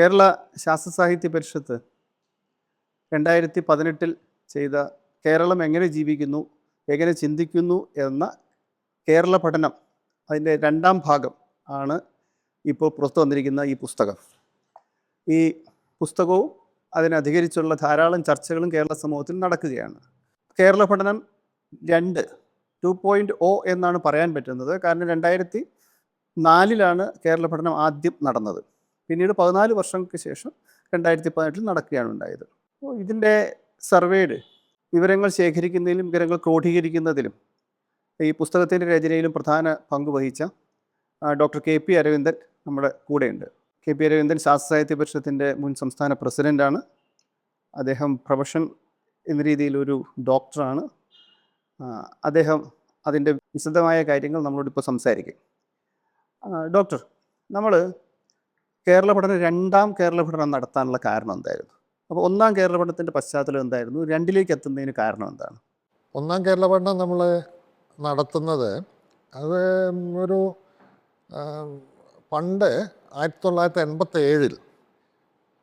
കേരള ശാസ്ത്ര സാഹിത്യ പരിഷത്ത് രണ്ടായിരത്തി പതിനെട്ടിൽ ചെയ്ത കേരളം എങ്ങനെ ജീവിക്കുന്നു എങ്ങനെ ചിന്തിക്കുന്നു എന്ന കേരള പഠനം അതിന്റെ രണ്ടാം ഭാഗം ആണ് ഇപ്പോൾ പുറത്തു വന്നിരിക്കുന്ന ഈ പുസ്തകം. ഈ പുസ്തകവും അതിനധികരിച്ചുള്ള ധാരാളം ചർച്ചകളും കേരള സമൂഹത്തിൽ നടക്കുകയാണ്. കേരള പഠനം രണ്ട് ടു പോയിന്റ് ഒ എന്നാണ് പറയാൻ പറ്റുന്നത്. കാരണം രണ്ടായിരത്തി നാലിലാണ് കേരള പഠനം ആദ്യം നടന്നത്. പിന്നീട് പതിനാല് വർഷങ്ങൾക്ക് ശേഷം രണ്ടായിരത്തി പതിനെട്ടിൽ നടക്കുകയാണ് ഉണ്ടായത്. അപ്പോൾ ഇതിന്റെ സർവേഡ് വിവരങ്ങൾ ശേഖരിക്കുന്നതിലും വിവരങ്ങൾ ക്രോഡീകരിക്കുന്നതിലും ഈ പുസ്തകത്തിന്റെ രചനയിലും പ്രധാന പങ്ക് വഹിച്ച ഡോക്ടർ കെ പി അരവിന്ദൻ നമ്മുടെ കൂടെയുണ്ട്. കെ പി അരവിന്ദൻ ശാസ്ത്ര സാഹിത്യ പരിഷത്തിന്റെ മുൻ സംസ്ഥാന പ്രസിഡന്റാണ്. അദ്ദേഹം പ്രൊഫഷൻ എന്ന രീതിയിൽ ഒരു ഡോക്ടറാണ്. അദ്ദേഹം അതിന്റെ വിശദമായ കാര്യങ്ങൾ നമ്മളോട് ഇപ്പോൾ സംസാരിക്കും. ഡോക്ടർ നമ്മൾ കേരള പഠനം രണ്ടാം കേരള പഠനം നടത്താനുള്ള കാരണം എന്തായിരുന്നു? അപ്പോൾ ഒന്നാം കേരള പഠനത്തിന്റെ പശ്ചാത്തലം എന്തായിരുന്നു? രണ്ടിലേക്ക് എത്തുന്നതിന് കാരണം എന്താണ്? ഒന്നാം കേരള പഠനം നമ്മൾ നടത്തുന്നത് അത് ഒരു പണ്ട് ആയിരത്തി തൊള്ളായിരത്തി എൺപത്തി ഏഴിൽ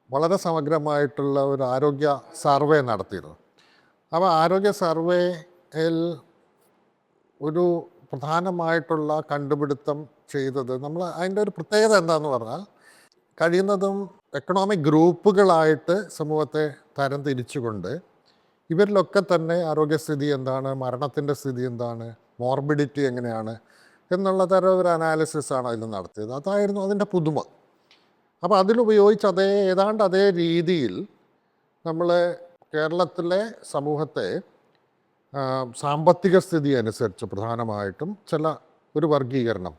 വളരെ സമഗ്രമായിട്ടുള്ള ഒരു ആരോഗ്യ സർവേ നടത്തിയിരുന്നു. അപ്പോൾ ആരോഗ്യ സർവേയിൽ ഒരു പ്രധാനമായിട്ടുള്ള കണ്ടുപിടുത്തം ചെയ്തത് നമ്മൾ അതിന്റെ ഒരു പ്രത്യേകത എന്താണെന്ന് പറഞ്ഞാൽ കഴിയുന്നതും എക്കണോമിക് ഗ്രൂപ്പുകളായിട്ട് സമൂഹത്തെ തരം തിരിച്ചുകൊണ്ട് ഇവരിലൊക്കെ തന്നെ ആരോഗ്യസ്ഥിതി എന്താണ് മരണത്തിന്റെ സ്ഥിതി എന്താണ് മോർബിഡിറ്റി എങ്ങനെയാണ് എന്നുള്ള തരം ഒരു അനാലിസിസ് ആണ് അതിൽ നടത്തിയത്. അതായിരുന്നു അതിന്റെ പുതുമ. അപ്പോൾ അതിലുപയോഗിച്ച് അതേ ഏതാണ്ട് അതേ രീതിയിൽ നമ്മൾ കേരളത്തിലെ സമൂഹത്തെ സാമ്പത്തിക സ്ഥിതി അനുസരിച്ച് പ്രധാനമായിട്ടും ചില ഒരു വർഗീകരണം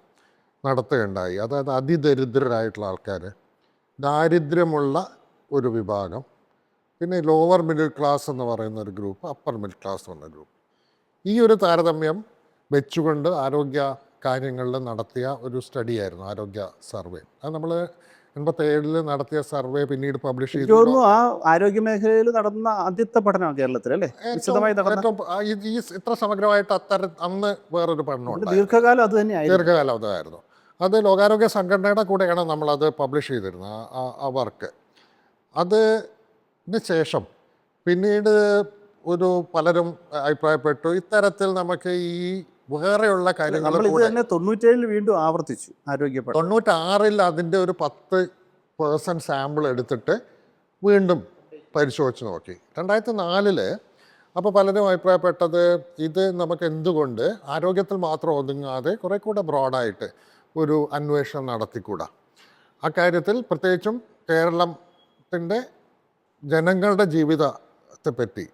നടത്തുകയുണ്ടായി. അതായത് അതിദരിദ്രരായിട്ടുള്ള ആൾക്കാർ ദാരിദ്ര്യമുള്ള ഒരു വിഭാഗം. പിന്നെ ലോവർ മിഡിൽ ക്ലാസ് എന്ന് പറയുന്ന ഒരു ഗ്രൂപ്പ് അപ്പർ മിഡിൽ ക്ലാസ് എന്ന ഗ്രൂപ്പ് ഈ ഒരു താരതമ്യം വെച്ചുകൊണ്ട് ആരോഗ്യ കാര്യങ്ങളിൽ നടത്തിയ ഒരു സ്റ്റഡിയായിരുന്നു ആരോഗ്യ സർവേ. അത് നമ്മൾ എൺപത്തേഴിൽ നടത്തിയ സർവേ പിന്നീട് പബ്ലിഷ് ചെയ്തു ആ ആരോഗ്യ മേഖലയിൽ നടന്ന ആദ്യത്തെ പഠനം കേരളത്തിൽ അല്ലേ? വിശദമായി ഈ- ഇത്ര സമഗ്രമായിട്ട് അത്തരം അന്ന് വേറൊരു പഠനം അതിന്റെ ഉണ്ടായി ദീർഘകാലം അത് തന്നെയായിരുന്നു ദീർഘകാലാവധമായിരുന്നു അത് ലോകാരോഗ്യ സംഘടനയുടെ കൂടെയാണ് നമ്മളത് പബ്ലിഷ് ചെയ്തിരുന്നത് ആ- വർക്ക് അതിന് ശേഷം പിന്നീട് ഒരു പലരും അഭിപ്രായപ്പെട്ടു ഇത്തരത്തിൽ നമുക്ക് ഈ വേറെയുള്ള കാര്യങ്ങൾ തന്നെ തൊണ്ണൂറ്റേഴിൽ വീണ്ടും ആവർത്തിച്ചു ആരോഗ്യ തൊണ്ണൂറ്റാറിൽ അതിന്റെ ഒരു പത്ത് പേഴ്സന്റ് സാമ്പിൾ എടുത്തിട്ട് വീണ്ടും പരിശോധിച്ച് നോക്കി. രണ്ടായിരത്തി നാലിൽ അപ്പോൾ പലരും അഭിപ്രായപ്പെട്ടത് ഇത് നമുക്ക് എന്തുകൊണ്ട് ആരോഗ്യത്തിൽ മാത്രം ഒതുങ്ങാതെ കുറേ കൂടെ ബ്രോഡായിട്ട് ഒരു അന്വേഷണം നടത്തിക്കൂടാ. അക്കാര്യത്തിൽ പ്രത്യേകിച്ചും കേരളത്തിന്റെ ജനങ്ങളുടെ ജീവിതത്തെ പറ്റി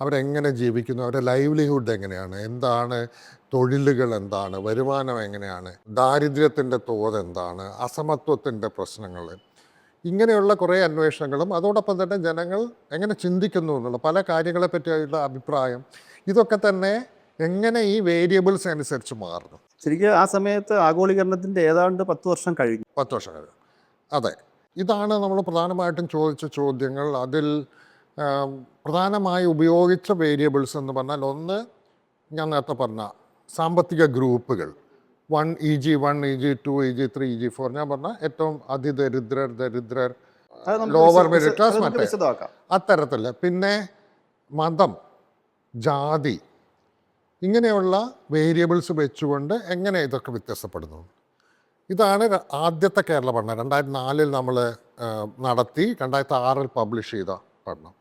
അവരെങ്ങനെ ജീവിക്കുന്നു അവരുടെ ലൈവ്ലിഹുഡ് എങ്ങനെയാണ് എന്താണ് തൊഴിലുകൾ എന്താണ് വരുമാനം എങ്ങനെയാണ് ദാരിദ്ര്യത്തിന്റെ തോത് എന്താണ് അസമത്വത്തിന്റെ പ്രശ്നങ്ങൾ ഇങ്ങനെയുള്ള കുറേ അന്വേഷണങ്ങളും അതോടൊപ്പം തന്നെ ജനങ്ങൾ എങ്ങനെ ചിന്തിക്കുന്നു എന്നുള്ള പല കാര്യങ്ങളെ പറ്റിയുള്ള അഭിപ്രായം ഇതൊക്കെ തന്നെ എങ്ങനെ ഈ വേരിയബിൾസ് അനുസരിച്ച് മാറുന്നു. ശരിക്കും ആ സമയത്ത് ആഗോളീകരണത്തിന്റെ ഏതാണ്ട് പത്ത് വർഷം കഴിഞ്ഞു. പത്ത് വർഷം കഴിഞ്ഞു. അതെ. ഇതാണ് നമ്മൾ പ്രധാനമായിട്ടും ചോദിച്ച ചോദ്യങ്ങൾ. അതിൽ പ്രധാനമായി ഉപയോഗിച്ച വേരിയബിൾസ് എന്ന് പറഞ്ഞാൽ ഒന്ന് ഞാൻ നേരത്തെ പറഞ്ഞ സാമ്പത്തിക ഗ്രൂപ്പുകൾ. One E G one E G two E G three E G four ഞാൻ പറഞ്ഞ ഏറ്റവും അതിദരിദ്രർ ദരിദ്രർ ലോവർ മിഡിൽ ക്ലാസ് മറ്റേ. അത്തരത്തിൽ പിന്നെ മതം ജാതി ഇങ്ങനെയുള്ള വേരിയബിൾസ് വെച്ചുകൊണ്ട് എങ്ങനെ ഇതൊക്കെ വ്യത്യസ്തപ്പെടുന്നു ഇതാണ് ആദ്യത്തെ കേരള പഠനം. രണ്ടായിരത്തി നാലിൽ നമ്മൾ നടത്തി രണ്ടായിരത്തി ആറിൽ പബ്ലിഷ് ചെയ്ത പഠനം.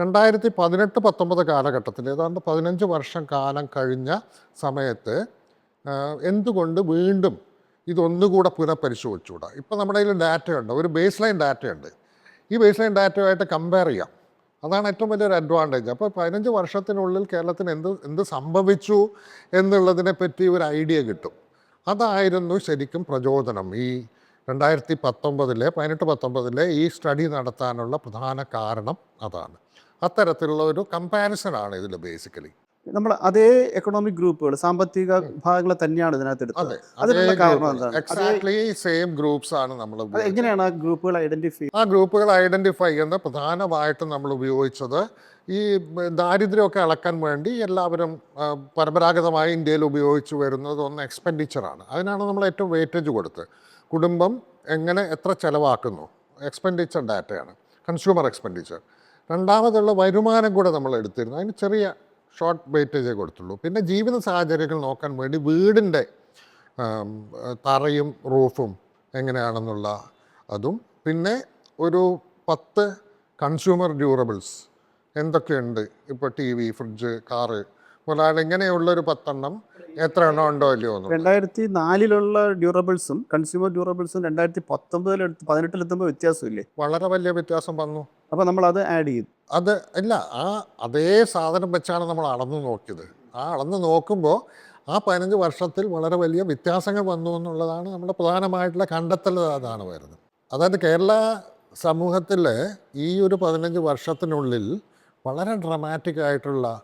രണ്ടായിരത്തി പതിനെട്ട് പത്തൊമ്പത് കാലഘട്ടത്തിൽ ഏതാണ്ട് പതിനഞ്ച് വർഷം കാലം കഴിഞ്ഞ സമയത്ത് എന്തുകൊണ്ട് വീണ്ടും ഇതൊന്നുകൂടെ പുനഃപരിശോധിച്ചുകൂടാ? ഇപ്പം നമ്മുടെ കയ്യിൽ ഡാറ്റയുണ്ട് ഒരു ബേസ് ലൈൻ ഡാറ്റയുണ്ട് ഈ ബേസ് ലൈൻ ഡാറ്റയുമായിട്ട് കമ്പയർ ചെയ്യാം. അതാണ് ഏറ്റവും വലിയൊരു അഡ്വാന്റേജ് അപ്പോൾ പതിനഞ്ച് വർഷത്തിനുള്ളിൽ കേരളത്തിന് എന്ത് എന്ത് സംഭവിച്ചു എന്നുള്ളതിനെ പറ്റി ഒരു ഐഡിയ കിട്ടും. അതായിരുന്നു ശരിക്കും പ്രചോദനം. ഈ രണ്ടായിരത്തി പത്തൊമ്പതിലെ പതിനെട്ട് പത്തൊമ്പതിലെ ഈ സ്റ്റഡി നടത്താനുള്ള പ്രധാന കാരണം അതാണ്. അത്തരത്തിലുള്ള ഒരു കമ്പാരിസൺ ആണ് ഇതിൽ ബേസിക്കലി നമ്മൾ അതേ എക്കണോമിക് ഗ്രൂപ്പുകൾ സാമ്പത്തിക വിഭാഗങ്ങളെ തന്നെയാണ് ഇതിനകത്ത് എടുത്തത്. അതിനുള്ള കാരണം എന്താണ്? എക്സാക്ട്ലി സെയിം ഗ്രൂപ്പ്സ് ആണ് നമ്മൾ എങ്ങനെയാണ് ആ ഗ്രൂപ്പുകൾ ഐഡന്റിഫൈ ആ ഗ്രൂപ്പുകൾ ഐഡന്റിഫൈ ചെയ്യുന്ന പ്രധാനമായിട്ടും നമ്മൾ ഉപയോഗിച്ചത് ഈ ദാരിദ്ര്യമൊക്കെ അളക്കാൻ വേണ്ടി എല്ലാവരും പരമ്പരാഗതമായി ഇന്ത്യയിൽ ഉപയോഗിച്ച് വരുന്നത് ഒന്ന് എക്സ്പെൻഡിച്ചറാണ് അതിനാണ് നമ്മൾ ഏറ്റവും വെയിറ്റേജ് കൊടുത്ത് കുടുംബം എങ്ങനെ എത്ര ചിലവാക്കുന്നു? എക്സ്പെൻഡിച്ചർ ഡാറ്റയാണ് കൺസ്യൂമർ എക്സ്പെൻഡിച്ചർ രണ്ടാമതുള്ള വരുമാനം കൂടെ നമ്മൾ എടുത്തിരുന്നു. അതിന് ചെറിയ ഷോർട്ട് വെയിറ്റേജേ കൊടുത്തുള്ളൂ. പിന്നെ ജീവിത സാഹചര്യങ്ങൾ നോക്കാൻ വേണ്ടി വീടിന്റെ തറയും റൂഫും എങ്ങനെയാണെന്നുള്ള അതും. പിന്നെ ഒരു പത്ത് കൺസ്യൂമർ ഡ്യൂറബിൾസ് എന്തൊക്കെയുണ്ട്? ഇപ്പോൾ ടി വി ഫ്രിഡ്ജ് കാറ് മുതലായ ഇങ്ങനെയുള്ളൊരു പത്തെണ്ണം എത്ര എണ്ണം ഉണ്ടോ ഇല്ലയോ രണ്ടായിരത്തി നാലിലുള്ള ഡ്യൂറബിൾസും കൺസ്യൂമർ ഡ്യൂറബിൾസും രണ്ടായിരത്തി പത്തൊമ്പതിലെടുത്ത് പതിനെട്ടിലെത്തുമ്പോൾ വ്യത്യാസമില്ലേ? വളരെ വലിയ വ്യത്യാസം വന്നു. അപ്പോൾ നമ്മൾ അത് ആഡ് ചെയ്തു. അത് ഇല്ല ആ അതേ സാധനം വെച്ചാണ് നമ്മൾ അളന്ന് നോക്കിയത്. ആ അളന്ന് നോക്കുമ്പോൾ ആ പതിനഞ്ച് വർഷത്തിൽ വളരെ വലിയ വ്യത്യാസങ്ങൾ വന്നു എന്നുള്ളതാണ് നമ്മുടെ പ്രധാനമായിട്ടുള്ള കണ്ടെത്തൽ അതാണ് വരുന്നത്. അതായത് കേരള സമൂഹത്തിൽ ഈ ഒരു പതിനഞ്ച് വർഷത്തിനുള്ളിൽ വളരെ ഡ്രമാറ്റിക് ആയിട്ടുള്ള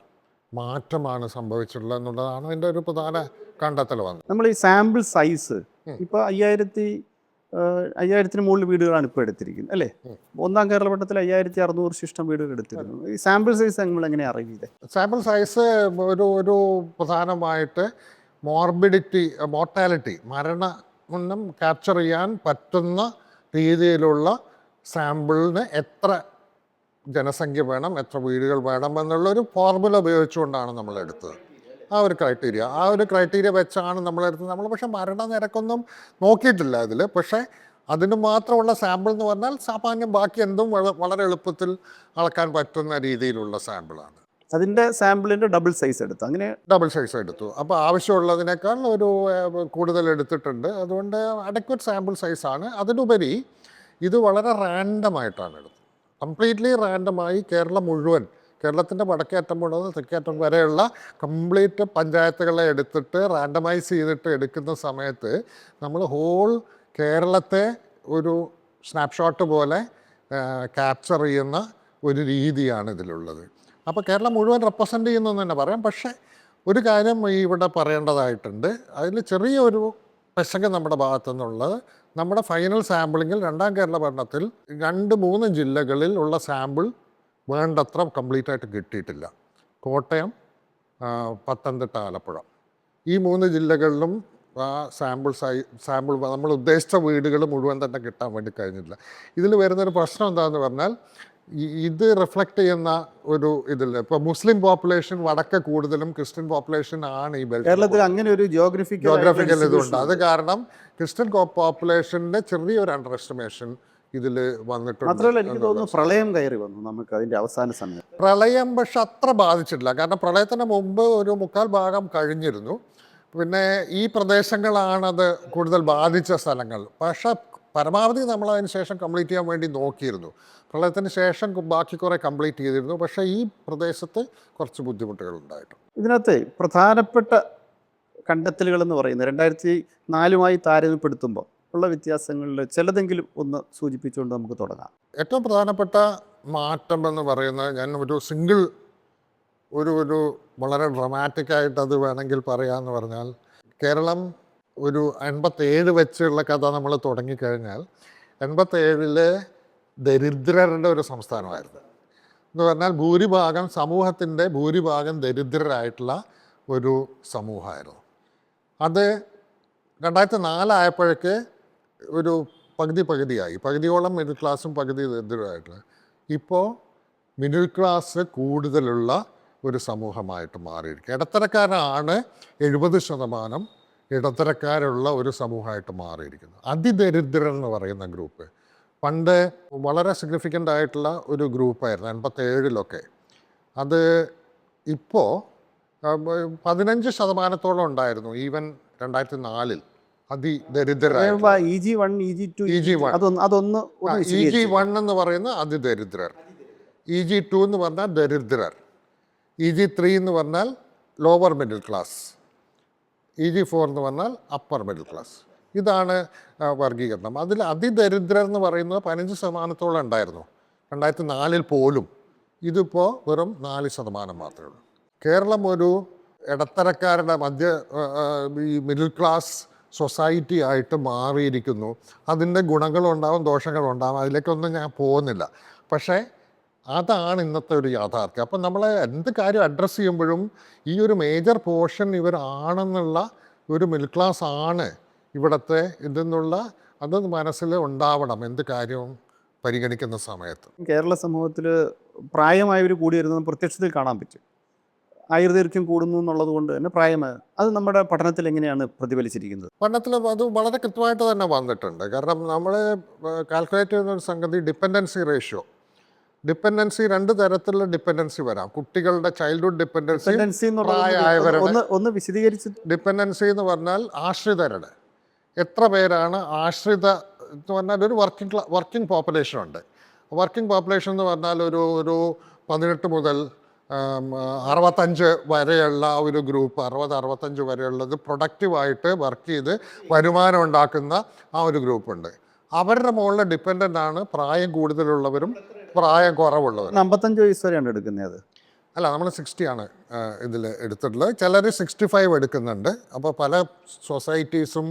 മാറ്റമാണ് സംഭവിച്ചിട്ടുള്ളത് എന്നുള്ളതാണ് എന്റെ ഒരു പ്രധാന കണ്ടെത്തൽ വന്നത്. നമ്മൾ ഈ സാമ്പിൾ സൈസ്. ഇപ്പോൾ അയ്യായിരത്തി അയ്യായിരത്തിന് മുകളിൽ വീടുകളാണ് ഇപ്പോൾ എടുത്തിരിക്കുന്നത് അല്ലേ. ഒന്നാം കേരളപട്ടത്തിൽ അയ്യായിരത്തി അറുന്നൂറ് ശിഷ്ടം വീടുകൾ എടുത്തിരുന്നു. ഈ സാമ്പിൾ സൈസ് നമ്മൾ എങ്ങനെ അറിയില്ല? സാമ്പിൾ സൈസ് ഒരു ഒരു പ്രധാനമായിട്ട് മോർബിഡിറ്റി മോർട്ടാലിറ്റി മരണ മരണം ക്യാപ്ചർ ചെയ്യാൻ പറ്റുന്ന രീതിയിലുള്ള സാമ്പിളിന് എത്ര ജനസംഖ്യ വേണം എത്ര വീടുകൾ വേണം എന്നുള്ള ഒരു ഫോർമുല ഉപയോഗിച്ചുകൊണ്ടാണ് നമ്മൾ എടുത്തത്. ആ ഒരു ക്രൈറ്റീരിയ ആ ഒരു ക്രൈറ്റീരിയ വെച്ചാണ് നമ്മൾ പക്ഷെ മരണ നിരക്കൊന്നും മരണനിരക്കൊന്നും നോക്കിയിട്ടില്ല അതിൽ പക്ഷേ അതിന് മാത്രമുള്ള സാമ്പിൾ എന്ന് പറഞ്ഞാൽ സാമാന്യം ബാക്കി എന്തും വളരെ എളുപ്പത്തിൽ അളക്കാൻ പറ്റുന്ന രീതിയിലുള്ള സാമ്പിളാണ് അതിന്റെ സാമ്പിളിന്റെ ഡബിൾ സൈസ് എടുത്തു. അങ്ങനെ ഡബിൾ സൈസ് എടുത്തു. അപ്പോൾ ആവശ്യമുള്ളതിനേക്കാൾ ഒരു കൂടുതൽ എടുത്തിട്ടുണ്ട്. അതുകൊണ്ട് അഡക്വറ്റ് സാമ്പിൾ സൈസാണ് അതിനുപരി ഇത് വളരെ റാൻഡമായിട്ടാണ് എടുത്തത്. കംപ്ലീറ്റ്ലി റാൻഡമായി കേരളം മുഴുവൻ കേരളത്തിന്റെ വടക്കേറ്റം മുതൽ തെക്കേറ്റം വരെയുള്ള കംപ്ലീറ്റ് പഞ്ചായത്തുകളെ എടുത്തിട്ട് റാൻഡമൈസ് ചെയ്തിട്ട് എടുക്കുന്ന സമയത്ത് നമ്മൾ ഹോൾ കേരളത്തെ ഒരു സ്നാപ്ഷോട്ട് പോലെ ക്യാപ്ചർ ചെയ്യുന്ന ഒരു രീതിയാണ് ഇതിലുള്ളത്. അപ്പോൾ കേരളം മുഴുവൻ റെപ്രസെന്റ് ചെയ്യുന്നു എന്ന് തന്നെ പറയാം. പക്ഷേ ഒരു കാര്യം ഇവിടെ പറയേണ്ടതായിട്ടുണ്ട്. അതിൽ ചെറിയൊരു പെശക് നമ്മുടെ ഭാഗത്തു നിന്നുള്ളത് നമ്മുടെ ഫൈനൽ സാമ്പിളിങ്ങിൽ രണ്ടാം കേരള ഭരണത്തിൽ രണ്ട് മൂന്ന് ജില്ലകളിൽ ഉള്ള സാമ്പിൾ വേണ്ടത്ര കംപ്ലീറ്റ് ആയിട്ട് കിട്ടിയിട്ടില്ല. കോട്ടയം പത്തനംതിട്ട ആലപ്പുഴ. ഈ മൂന്ന് ജില്ലകളിലും ആ സാമ്പിൾ സൈ സാമ്പിൾ നമ്മൾ ഉദ്ദേശിച്ച വീടുകൾ മുഴുവൻ തന്നെ കിട്ടാൻ വേണ്ടി കഴിഞ്ഞിട്ടില്ല. ഇതിൽ വരുന്നൊരു പ്രശ്നം എന്താണെന്ന് പറഞ്ഞാൽ ഇത് റിഫ്ലക്റ്റ് ചെയ്യുന്ന ഒരു ഇതിൽ ഇപ്പോൾ മുസ്ലിം പോപ്പുലേഷൻ വടക്ക് കൂടുതലും ക്രിസ്ത്യൻ പോപ്പുലേഷൻ ആണ് ഈ ബെൽറ്റ് കേരളത്തിൽ അങ്ങനെ ഒരു ജോഗ്രഫിക്കൽ ജോഗ്രഫിക്കൽ ഇതുണ്ട്. അത് കാരണം ക്രിസ്ത്യൻ പോപ്പുലേഷന്റെ ചെറിയൊരു അണ്ടർ എസ്റ്റിമേഷൻ ഇതിൽ വന്നിട്ടുണ്ട് മാത്രമല്ല എനിക്ക് തോന്നുന്നു പ്രളയം കയറി വന്നു നമുക്ക് അതിന്റെ അവസാന സമയം. പ്രളയം പക്ഷെ അത്ര ബാധിച്ചിട്ടില്ല. കാരണം പ്രളയത്തിന് മുമ്പ് ഒരു മുക്കാൽ ഭാഗം കഴിഞ്ഞിരുന്നു. പിന്നെ ഈ പ്രദേശങ്ങളാണത് കൂടുതൽ ബാധിച്ച സ്ഥലങ്ങൾ. പക്ഷെ പരമാവധി നമ്മൾ അതിന് ശേഷം കംപ്ലീറ്റ് ചെയ്യാൻ വേണ്ടി നോക്കിയിരുന്നു. പ്രളയത്തിന് ശേഷം ബാക്കി കുറേ കംപ്ലീറ്റ് ചെയ്തിരുന്നു. പക്ഷേ ഈ പ്രദേശത്ത് കുറച്ച് ബുദ്ധിമുട്ടുകൾ ഉണ്ടായിട്ടുണ്ട്. ഇതിനകത്ത് പ്രധാനപ്പെട്ട കണ്ടെത്തലുകൾ എന്ന് പറയുന്നത് രണ്ടായിരത്തി നാലുമായി താരതമ്യപ്പെടുത്തുമ്പോൾ ഉള്ള വ്യത്യാസങ്ങളിൽ ചിലതെങ്കിലും ഒന്ന് സൂചിപ്പിച്ചുകൊണ്ട് നമുക്ക് തുടങ്ങാം. ഏറ്റവും പ്രധാനപ്പെട്ട മാറ്റം എന്ന് പറയുന്നത് ഞാൻ ഒരു സിംഗിൾ ഒരു ഒരു വളരെ ഡ്രമാറ്റിക്കായിട്ട് അത് വേണമെങ്കിൽ പറയാമെന്ന് പറഞ്ഞാൽ കേരളം ഒരു എൺപത്തേഴ് വെച്ചുള്ള കഥ നമ്മൾ തുടങ്ങിക്കഴിഞ്ഞാൽ എൺപത്തേഴിൽ ദരിദ്രരുടെ ഒരു സംസ്ഥാനമായിരുന്നു. എന്ന് പറഞ്ഞാൽ ഭൂരിഭാഗം സമൂഹത്തിന്റെ ഭൂരിഭാഗം ദരിദ്രരായിട്ടുള്ള ഒരു സമൂഹമായിരുന്നു. അത് രണ്ടായിരത്തി നാലായപ്പോഴേക്ക് ഒരു പകുതി പകുതിയായി. പകുതിയോളം മിഡിൽ ക്ലാസ്സും പകുതി ദരിദ്രമായിട്ട് ഇപ്പോൾ മിഡിൽ ക്ലാസ് കൂടുതലുള്ള ഒരു സമൂഹമായിട്ട് മാറിയിരിക്കുക ഇടത്തരക്കാരാണ് എഴുപത് ശതമാനം ഇടത്തരക്കാരുള്ള ഒരു സമൂഹമായിട്ട് മാറിയിരിക്കുന്നത്. അതിദരിദ്രർ എന്ന് പറയുന്ന ഗ്രൂപ്പ് പണ്ട് വളരെ സിഗ്നിഫിക്കന്റ് ആയിട്ടുള്ള ഒരു ഗ്രൂപ്പായിരുന്നു എൺപത്തേഴിലൊക്കെ അത് ഇപ്പോൾ പതിനഞ്ച് ശതമാനത്തോളം ഉണ്ടായിരുന്നു. ഈവൻ രണ്ടായിരത്തി നാലിൽ അതിദരിദ്രരായ E G one E G two E G one. അതൊന്ന് അതൊന്ന് ഒന്ന് ഇ ജി വൺ എന്ന് പറയുന്ന അതിദരിദ്രർ. ഇ ജി ടു എന്ന് പറഞ്ഞാൽ ദരിദ്രർ. ഇ ജി ത്രീ എന്ന് പറഞ്ഞാൽ lower middle class E G four എന്ന് പറഞ്ഞാൽ അപ്പർ മിഡിൽ ക്ലാസ് ഇതാണ് വർഗീകരണം അതിൽ അതിദരിദ്രർ എന്ന് പറയുന്നത് പതിനഞ്ച് ശതമാനത്തോളം ഉണ്ടായിരുന്നു. രണ്ടായിരത്തി നാലിൽ പോലും. ഇതിപ്പോൾ വെറും നാല് ശതമാനം മാത്രമേ ഉള്ളൂ. കേരളം ഒരു ഇടത്തരക്കാരുടെ മധ്യ ഈ മിഡിൽ ക്ലാസ് സൊസൈറ്റി ആയിട്ട് മാറിയിരിക്കുന്നു. അതിന്റെ ഗുണങ്ങളുണ്ടാവും ദോഷങ്ങളുണ്ടാവും അതിലേക്കൊന്നും ഞാൻ പോകുന്നില്ല. പക്ഷേ അതാണ് ഇന്നത്തെ ഒരു യാഥാർത്ഥ്യം. അപ്പം നമ്മൾ എന്ത് കാര്യം അഡ്രസ്സ് ചെയ്യുമ്പോഴും ഈ ഒരു മേജർ പോർഷൻ ഇവരാണെന്നുള്ള ഒരു മിഡിൽ ക്ലാസ് ആണ് ഇവിടുത്തെ ഇതെന്നുള്ള അത് മനസ്സിൽ ഉണ്ടാവണം എന്ത് കാര്യവും പരിഗണിക്കുന്ന സമയത്ത്. കേരള സമൂഹത്തിൽ പ്രായമായവർ കൂടി വരുന്നത് പ്രത്യക്ഷത്തിൽ കാണാൻ പറ്റും. ആയുർദൈർഘ്യം കൂടുന്നു എന്നുള്ളത് കൊണ്ട് തന്നെ പ്രായമായ അത് നമ്മുടെ പഠനത്തിൽ എങ്ങനെയാണ് പ്രതിഫലിച്ചിരിക്കുന്നത്? പഠനത്തിൽ അത് വളരെ കൃത്യമായിട്ട് തന്നെ വന്നിട്ടുണ്ട്. കാരണം നമ്മൾ കാൽക്കുലേറ്റ് ചെയ്യുന്ന ഒരു സംഗതി ഡിപ്പെൻഡൻസി റേഷ്യോ ഡിപ്പെൻഡൻസി രണ്ട് തരത്തിലുള്ള ഡിപ്പെൻഡൻസി വരാം. കുട്ടികളുടെ ചൈൽഡ്ഹുഡ് ഡിപ്പെൻഡൻസി പ്രായമായവരുടെ- ഒന്ന് വിശദീകരിച്ച് ഡിപ്പെൻഡൻസി എന്ന് പറഞ്ഞാൽ ആശ്രിതരുടെ. എത്ര പേരാണ് ആശ്രിത എന്ന് പറഞ്ഞാൽ ഒരു വർക്കിംഗ് വർക്കിംഗ് പോപ്പുലേഷൻ ഉണ്ട്. വർക്കിംഗ് പോപ്പുലേഷൻ എന്ന് പറഞ്ഞാൽ ഒരു ഒരു പതിനെട്ട് മുതൽ അറുപത്തഞ്ച് വരെയുള്ള ഒരു ഗ്രൂപ്പ് അറുപത് അറുപത്തഞ്ച് വരെയുള്ളത് പ്രൊഡക്റ്റീവായിട്ട് വർക്ക് ചെയ്ത് വരുമാനം ഉണ്ടാക്കുന്ന ആ ഒരു ഗ്രൂപ്പുണ്ട് അവരുടെ മുകളിൽ ഡിപ്പെൻഡന്റ് ആണ് പ്രായം കൂടുതലുള്ളവരും പ്രായം കുറവുള്ളവരും. അമ്പത്തഞ്ച് വയസ്സ് വരെയാണ് എടുക്കുന്നത് അല്ല നമ്മൾ സിക്സ്റ്റി ആണ് ഇതിൽ എടുത്തിട്ടുള്ളത്. ചിലർ സിക്സ്റ്റി ഫൈവ് എടുക്കുന്നുണ്ട്. അപ്പോൾ പല സൊസൈറ്റീസും